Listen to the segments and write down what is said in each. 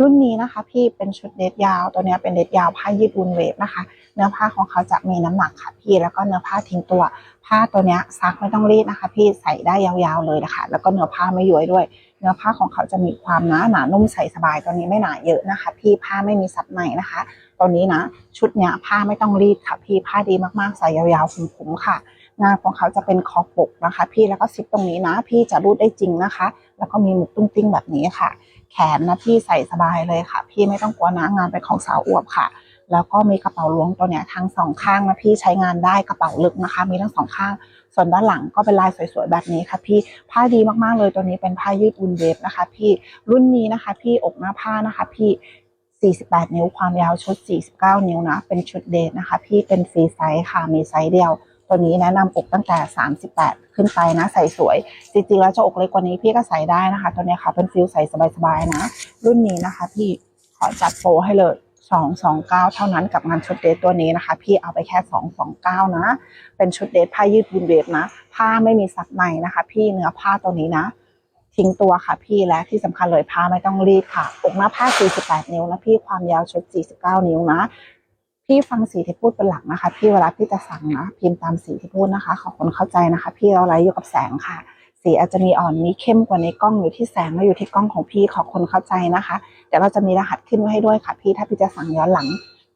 รุ่นนี้นะคะพี่เป็นชุดเดทยาว ตัวนี้เป็นเดทยาวผ้ายืดวูลเวฟนะคะ เนื้อผ้าของเขาจะมีน้ำหนักค่ะพี่ แล้วก็เนื้อผ้าทิ้งตัว ผ้าตัวนี้ซักไม่ต้องรีดนะคะ พี่ใส่ได้ยาวๆเลยนะคะ แล้วก็เนื้อผ้าไม่ย้วยด้วย เนื้อผ้าของเขาจะมีความหนาหนานุ่มใส่สบาย ตัวนี้ไม่หนาเยอะนะคะ พี่ผ้าไม่มีซับในนะคะตัวนี้นะ ชุดเนี้ยผ้าไม่ต้องรีดค่ะ พี่ผ้าดีมากๆใส่ยาวๆคุ้มๆค่ะงานของเขาจะเป็นคอปกนะคะ พี่แล้วก็ซิปตรงนี้นะ พี่จะรูดได้จริงนะคะ แล้วก็มีหมุดตุ้งติ้งแบบนี้ค่ะ แขนนะพี่ใส่สบายเลยค่ะ พี่ไม่ต้องกลัวนะงานเป็นของสาวอวบค่ะ แล้วก็มีกระเป๋าล้วงตัวเนี้ยทั้งสองข้างนะพี่ใช้งานได้กระเป๋าลึกนะคะ มีทั้งสองข้าง ส่วนด้านหลังก็เป็นลายสวยๆแบบนี้ค่ะ พี่ผ้าดีมากๆเลยตัวนี้เป็นผ้ายืดอุ่นเวฟนะคะ พี่รุ่นนี้นะคะ พี่อกหน้าผ้านะคะ พี่48 นิ้วความยาวชุด 49 นิ้วนะ เป็นชุดเดทนะคะ พี่เป็นฟรีไซส์ค่ะ มีไซส์เดียว ตัวนี้แนะนำอกตั้งแต่ 38 ขึ้นไปนะใส่สวย จริงๆแล้วจะอกเล็กกว่านี้พี่ก็ใส่ได้นะคะ ตัวนี้ค่ะเป็นฟิลใส่สบายๆนะ รุ่นนี้นะคะพี่ขอจัดโปรให้เลย229 เท่านั้นกับงานชุดเดทตัวนี้นะคะ พี่เอาไปแค่ 229 นะ เป็นชุดเดทผ้ายืดวินเวฟนะ ผ้าไม่มีซับในนะคะ พี่เนื้อผ้าตัวนี้นะ ทิ้งตัวค่ะพี่และที่สำคัญเลยผ้าไม่ต้องรีดค่ะ อกหน้าผ้า 48 นิ้วนะพี่ความยาวชุด 49 นิ้วนะ พี่ฟังสีที่พูดเป็นหลักนะคะ พี่เวลาพี่จะสั่งนะพิมพ์ตามสีที่พูดนะคะ ขอคนเข้าใจนะคะ พี่เราไลฟ์อยู่กับแสงค่ะ สีอาจจะมีอ่อนมีเข้มกว่าในกล้องอยู่ที่แสงและอยู่ที่กล้องของพี่ขอคนเข้าใจนะคะเดี๋ยวเราจะมีรหัสขึ้นไว้ให้ด้วยค่ะ พี่ถ้าพี่จะสั่งย้อนหลัง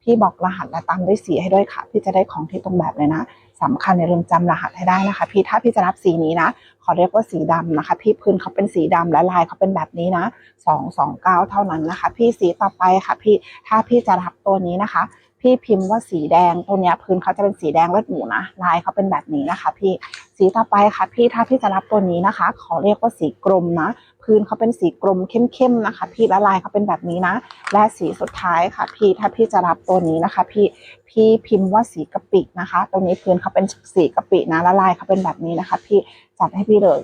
พี่บอกรหัสและตามด้วยสีให้ด้วยค่ะ พี่จะได้ของที่ตรงแบบเลยนะสำคัญในเรื่องจำรหัสให้ได้นะคะ พี่ถ้าพี่จะรับสีนี้นะ ขอเรียกว่าสีดำนะคะ พี่พื้นเขาเป็นสีดำและลายเขาเป็นแบบนี้นะสองสองเก้าเท่านั้นนะคะ พี่สีต่อไปค่ะ พี่ถ้าพี่จะรับตัวนี้นะคะ พี่พิมพ์ว่าสีแดงตัวเนี้ยพื้นเขาจะเป็นสีแดงเลือดหมูนะลายเขาเป็นแบบนี้นะคะ พี่สีต่อไปค่ะ พี่ถ้าพี่จะรับตัวนี้นะคะ ขอเรียกว่าสีกรมนะ พื้นเขาเป็นสีกรมเข้มๆนะคะ พี่และลายเขาเป็นแบบนี้นะ และสีสุดท้ายค่ะ พี่ถ้าพี่จะรับตัวนี้นะคะ พี่พี่พิมพ์ว่าสีกะปินะคะ ตรงนี้พื้นเขาเป็นสีกะปินะและลายเขาเป็นแบบนี้นะคะ พี่จัดให้พี่เลย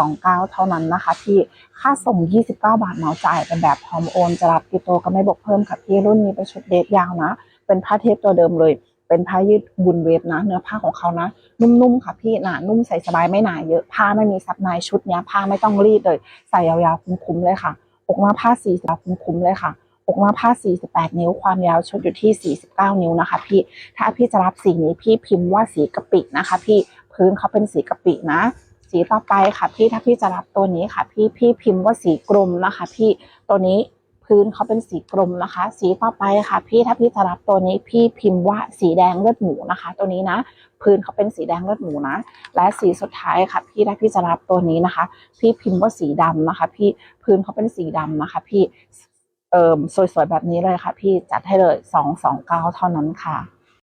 229เท่านั้นนะคะ พี่ค่าส่ง 29 บาทเหมาจ่ายเป็นแบบพร้อมโอนจะรับกิโตก็ไม่บวกเพิ่มค่ะพี่รุ่นนี้เป็นชุดเดทยาวนะ เป็นผ้าเทปตัวเดิมเลย เป็นผ้ายืดบุญเวฟนะ เนื้อผ้าของเขานะ นุ่มๆค่ะพี่หนานุ่มใส่สบายไม่หนาเยอะผ้าไม่มีซับในชุดเนี้ยผ้าไม่ต้องรีดเลย ใส่ยาวๆคุ้มๆเลยค่ะอกหน้าผ้าสีสบคุ้มๆเลยค่ะอกหน้าผ้า 48 นิ้ว ความยาวชุดอยู่ที่ 49 นิ้วนะคะ พี่ ถ้าพี่จะรับสีนี้พี่พิมพ์ว่าสีกะปินะคะ พี่ พื้นเขาเป็นสีกะปินะ สีต่อไปค่ะ พี่ ถ้าพี่จะรับตัวนี้ค่ะ พี่ พี่พิมพ์ว่าสีกรมนะคะ พี่ ตัวนี้ พื้นเขาเป็นสีกรมนะคะ สีต่อไปค่ะ พี่ถ้าพี่จะรับตัวนี้พี่พิมพ์ว่าสีแดงเลือดหมูนะคะ ตัวนี้นะ พื้นเขาเป็นสีแดงเลือดหมูนะ และสีสุดท้ายค่ะ พี่ถ้าพี่จะรับตัวนี้นะคะ พี่พิมพ์ว่าสีดำนะคะ พี่พื้นเขาเป็นสีดำนะคะ พี่เอ่อสวยๆแบบนี้เลยค่ะ พี่จัดให้เลยสองสองเก้าเท่านั้นค่ะ